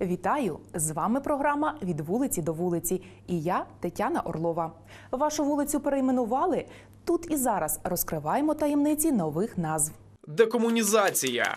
Вітаю! З вами програма від вулиці до вулиці. І я Тетяна Орлова. Вашу вулицю перейменували. Тут і зараз розкриваємо таємниці нових назв. Декомунізація.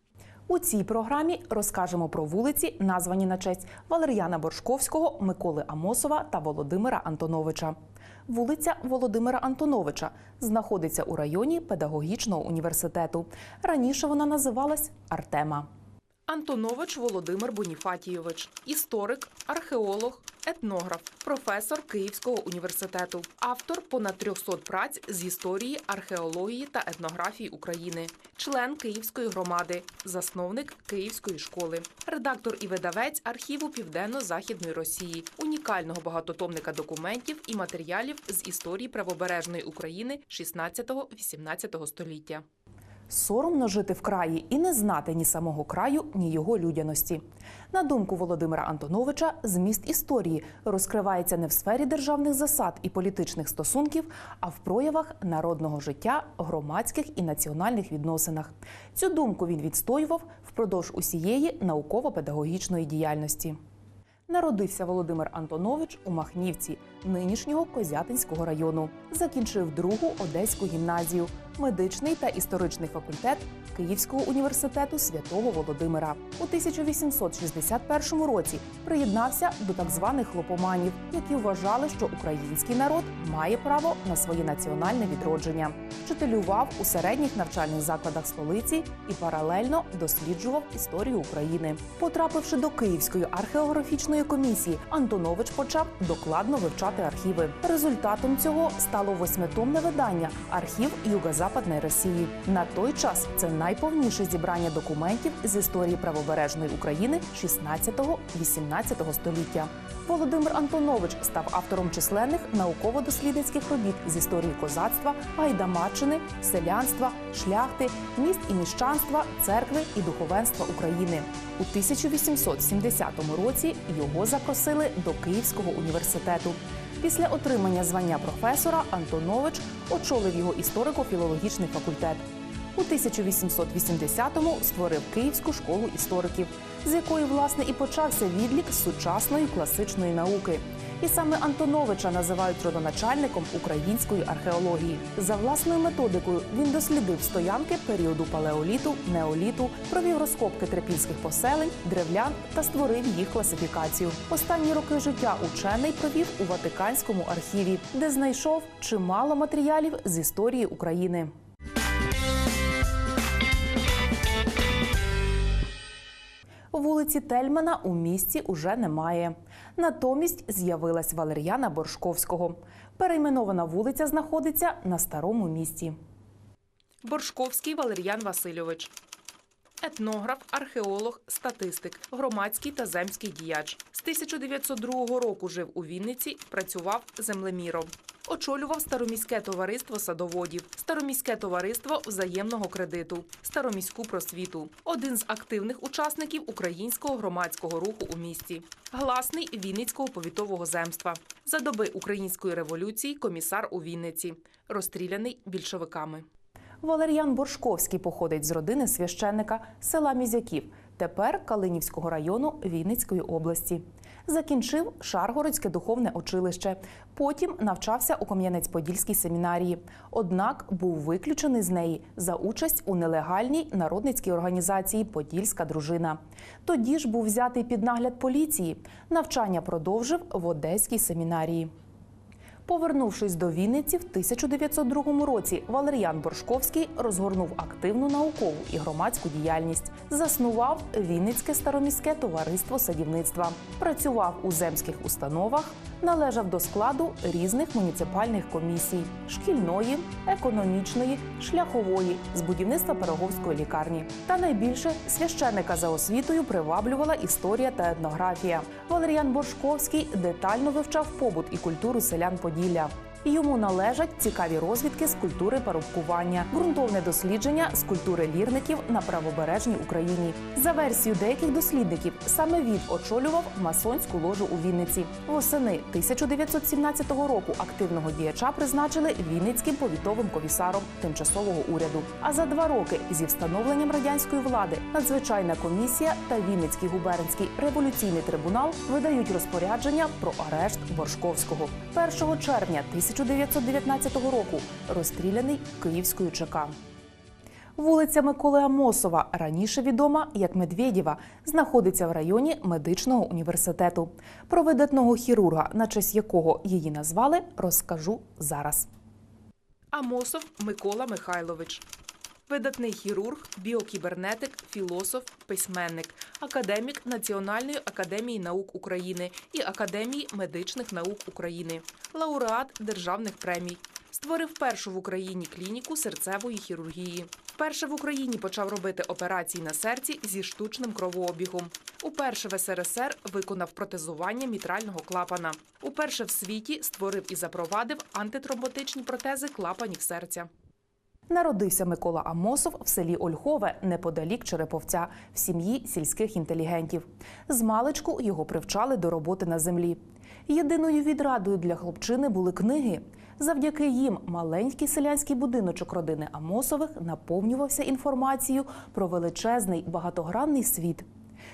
У цій програмі розкажемо про вулиці, названі на честь Валер'яна Боршковського, Миколи Амосова та Володимира Антоновича. Вулиця Володимира Антоновича знаходиться у районі педагогічного університету. Раніше вона називалась Артема. Антонович Володимир Боніфатійович, історик, археолог, етнограф, професор Київського університету, автор понад 300 праць з історії, археології та етнографії України, член Київської громади, засновник Київської школи, редактор і видавець архіву Південно-Західної Росії, унікального багатотомника документів і матеріалів з історії правобережної України 16-18 століття. Соромно жити в краї і не знати ні самого краю, ні його людяності. На думку Володимира Антоновича, зміст історії розкривається не в сфері державних засад і політичних стосунків, а в проявах народного життя, громадських і національних відносинах. Цю думку він відстоював впродовж усієї науково-педагогічної діяльності. Народився Володимир Антонович у Махнівці, нинішнього Козятинського району. Закінчив другу Одеську гімназію, медичний та історичний факультет Київського університету святого Володимира. У 1861 році приєднався до так званих хлопоманів, які вважали, що український народ має право на своє національне відродження. Вчителював у середніх навчальних закладах столиці і паралельно досліджував історію України. Потрапивши до Київської археографічної комісії, Антонович почав докладно вивчати архіви. Результатом цього стало восьмитомне видання Архів Юго-Западної Росії. На той час це найповніше зібрання документів з історії правобережної України 16-18 століття. Володимир Антонович став автором численних науково-дослідницьких робіт з історії козацтва, гайдамаччини, селянства, шляхти, міст і міщанства, церкви і духовенства України. У 1870 році його запросили до Київського університету. Після отримання звання професора Антонович очолив його історико-філологічний факультет. У 1880-му створив Київську школу істориків, з якої власне і почався відлік сучасної класичної науки. І саме Антоновича називають родоначальником української археології. За власною методикою він дослідив стоянки періоду палеоліту, неоліту, провів розкопки трипільських поселень, древлян та створив їх класифікацію. Останні роки життя учений провів у Ватиканському архіві, де знайшов чимало матеріалів з історії України. Вулиці Тельмана у місті уже немає. Натомість з'явилась Валер'яна Боршковського. Перейменована вулиця знаходиться на старому місті. Боршковський Валер'ян Васильович. Етнограф, археолог, статистик, громадський та земський діяч. З 1902 року жив у Вінниці, працював землеміром. Очолював староміське товариство садоводів, староміське товариство взаємного кредиту, староміську просвіту. Один з активних учасників українського громадського руху у місті. Гласний Вінницького повітового земства. За доби української революції комісар у Вінниці, розстріляний більшовиками. Валер'ян Боршковський походить з родини священника села Мізяків, тепер Калинівського району Вінницької області. Закінчив Шаргородське духовне училище. Потім навчався у Кам'янець-Подільській семінарії. Однак був виключений з неї за участь у нелегальній народницькій організації Подільська дружина. Тоді ж був взятий під нагляд поліції. Навчання продовжив в Одеській семінарії. Повернувшись до Вінниці в 1902 році, Валеріан Боршковський розгорнув активну наукову і громадську діяльність. Заснував Вінницьке староміське товариство садівництва, працював у земських установах, належав до складу різних муніципальних комісій: шкільної, економічної, шляхової, з будівництва Пироговської лікарні. Та найбільше священника за освітою приваблювала історія та етнографія. Валеріан Боршковський детально вивчав побут і культуру селян Поділля. Йому належать цікаві розвідки з культури парубкування, ґрунтовне дослідження з культури лірників на правобережній Україні. За версією деяких дослідників, саме він очолював масонську ложу у Вінниці. Восени 1917 року активного діяча призначили Вінницьким повітовим комісаром тимчасового уряду. А за два роки зі встановленням радянської влади надзвичайна комісія та Вінницький губернський революційний трибунал видають розпорядження про арешт Боршковського 1 червня 1919 року. Розстріляний Київською ЧК. Вулиця Миколи Амосова, раніше відома як Медведєва, знаходиться в районі медичного університету. Про видатного хірурга, на честь якого її назвали, розкажу зараз. Амосов Микола Михайлович. Видатний хірург, біокібернетик, філософ, письменник, академік Національної академії наук України і Академії медичних наук України, лауреат державних премій. Створив першу в Україні клініку серцевої хірургії. Вперше в Україні почав робити операції на серці зі штучним кровообігом. Уперше в СРСР виконав протезування мітрального клапана. Уперше в світі створив і запровадив антитромботичні протези клапанів серця. Народився Микола Амосов в селі Ольхове неподалік Череповця в сім'ї сільських інтелігентів. З маличку його привчали до роботи на землі. Єдиною відрадою для хлопчини були книги. Завдяки їм маленький селянський будиночок родини Амосових наповнювався інформацією про величезний багатогранний світ.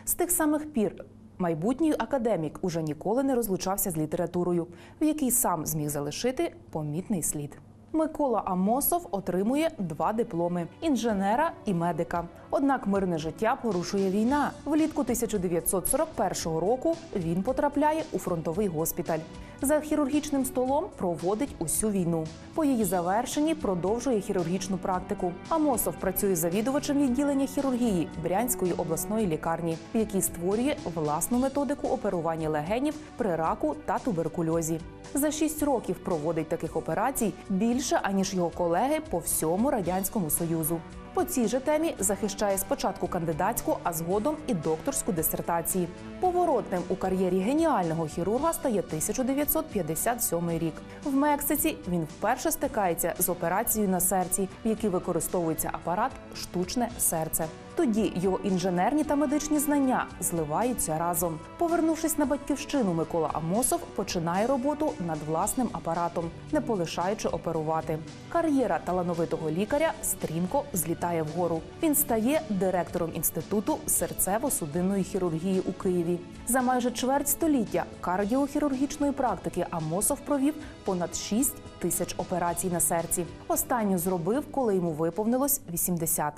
З тих самих пір майбутній академік уже ніколи не розлучався з літературою, в якій сам зміг залишити помітний слід. Микола Амосов отримує два дипломи інженера і медика. Однак мирне життя порушує війна. Влітку 1941 року він потрапляє у фронтовий госпіталь. За хірургічним столом проводить усю війну. По її завершенні продовжує хірургічну практику. Амосов працює завідувачем відділення хірургії Брянської обласної лікарні, в якій створює власну методику оперування легенів при раку та туберкульозі. За шість років проводить таких операцій більше аніж його колеги по всьому радянському союзу. По цій же темі захищає спочатку кандидатську, а згодом і докторську дисертації. Поворотним у кар'єрі геніального хірурга стає 1957 рік. В Мексиці він вперше стикається з операцією на серці, в якій використовується апарат штучне серце. Тоді його інженерні та медичні знання зливаються разом. Повернувшись на батьківщину, Микола Амосов починає роботу над власним апаратом, не полишаючи оперувати. Кар'єра талановитого лікаря стрімко злітає вгору. Він стає директором інституту серцево-судинної хірургії у Києві. За майже чверть століття кардіохірургічної практики Амосов провів понад 6 тисяч операцій на серці. Останню зробив, коли йому виповнилось 80.